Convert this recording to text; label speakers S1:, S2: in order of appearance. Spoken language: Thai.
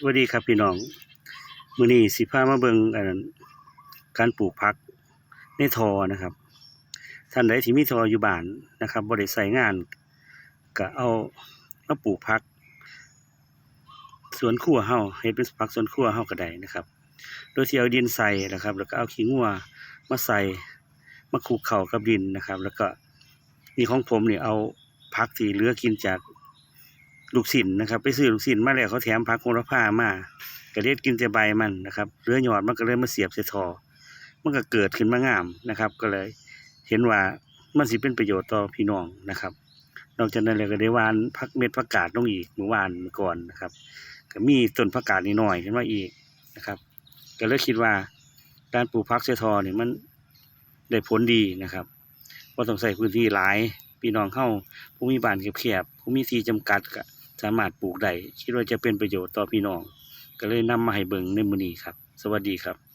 S1: สวัสดีครับพี่น้องมื้อนี้สิพามาเบิ่งอันการปลูกผักในทอนะครับ ท่านใดที่มีทออยู่บ้านนะครับบ่ได้ใช้งานก็เอามาปลูกผัก สวนครัวเฮาเฮ็ดเป็นผักสวนครัวเฮาก็ได้นะครับ โดยที่เอาดินใส่นะครับ แล้วก็เอาขี้งัวมาใส่มาคลุกเข้ากับดินนะครับ แล้วก็นี่ของผมเนี่ยเอาผักที่เหลือกินจาก ลูกศิลนะครับ ไปซื้อลูกศิลมาแล้วเขาแถมผักโหระพามาก็เด็ดกินแต่ใบมันนะครับเหลือหยอดมันก็เลยมาเสียบใส่ทอมันก็เกิดขึ้นมางามนะครับ ก็เลยเห็นว่ามันสิเป็นประโยชน์ต่อพี่น้องนะครับ นอกจากนั้นแล้วก็ได้วานพักเม็ดผักกาดลงอีกเมื่อวานเมื่อก่อนนะครับ ก็มีต้นผักกาดนิดหน่อยขึ้นมาอีกนะครับ ก็เลยคิดว่าการปลูกผักเสียทอเนี่ยมันได้ผลดีนะครับว่าต้องใส่พื้นที่หลายพี่น้องเข้าผู้มีบ้านแคบๆผู้มีที่จำกัดก็ สามารถปลูกได้คิดว่าจะเป็นประโยชน์ต่อพี่น้อง ก็เลยนำมาให้เบิ่งในมื้อนี้ครับ สวัสดีครับ